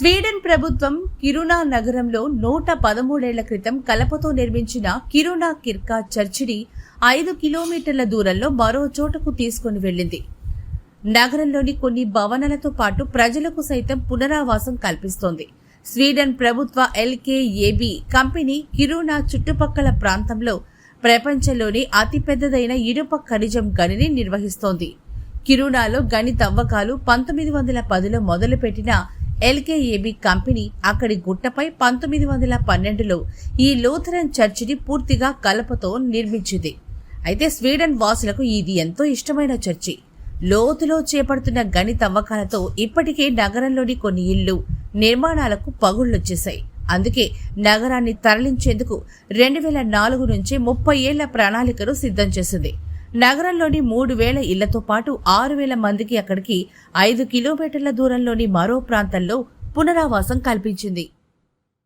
Sweden ప్రభుత్వం కిరునా నగరంలో నూట పదమూడేళ్ళ క్రితం కలపతో నిర్మించిన కిరునా కిర్కా చర్చిని ఐదు కిలోమీటర్ల దూరంలో మరో చోటకు తీసుకుని వెళ్ళింది. నగరంలోని కొన్ని భవనాలతో పాటు ప్రజలకు సైతం పునరావాసం కల్పిస్తోంది. స్వీడన్ ప్రభుత్వ ఎల్కేఏబి కంపెనీ కిరునా చుట్టుపక్కల ప్రాంతంలో ప్రపంచంలోని అతిపెద్దదైన ఇనుప ఖనిజం గనిని నిర్వహిస్తోంది. కిరునాలో గని తవ్వకాలు పంతొమ్మిది వందల పదిలో మొదలుపెట్టిన ఎల్కేఏబి కంపెనీ అక్కడి గుట్టపై పంతొమ్మిది వందల పన్నెండులో ఈ లూథరన్ చర్చిని పూర్తిగా కలపతో నిర్మించింది. అయితే స్వీడన్ వాసులకు ఇది ఎంతో ఇష్టమైన చర్చి. లోతులో చేపడుతున్న గని తవ్వకాలతో ఇప్పటికే నగరంలోని కొన్ని ఇళ్ళు నిర్మాణాలకు పగుళ్ళొచ్చేశాయి అందుకే నగరాన్ని తరలించేందుకు రెండు వేల నాలుగు నుంచి ముప్పై ఏళ్ళ ప్రణాళికను సిద్ధం చేసింది. నగరంలోని మూడు వేల ఇళ్ళతో పాటు ఆరు వేల మందికి అక్కడికి ఐదు కిలోమీటర్ల దూరంలోని మరో ప్రాంతంలో పునరావాసం కల్పించింది.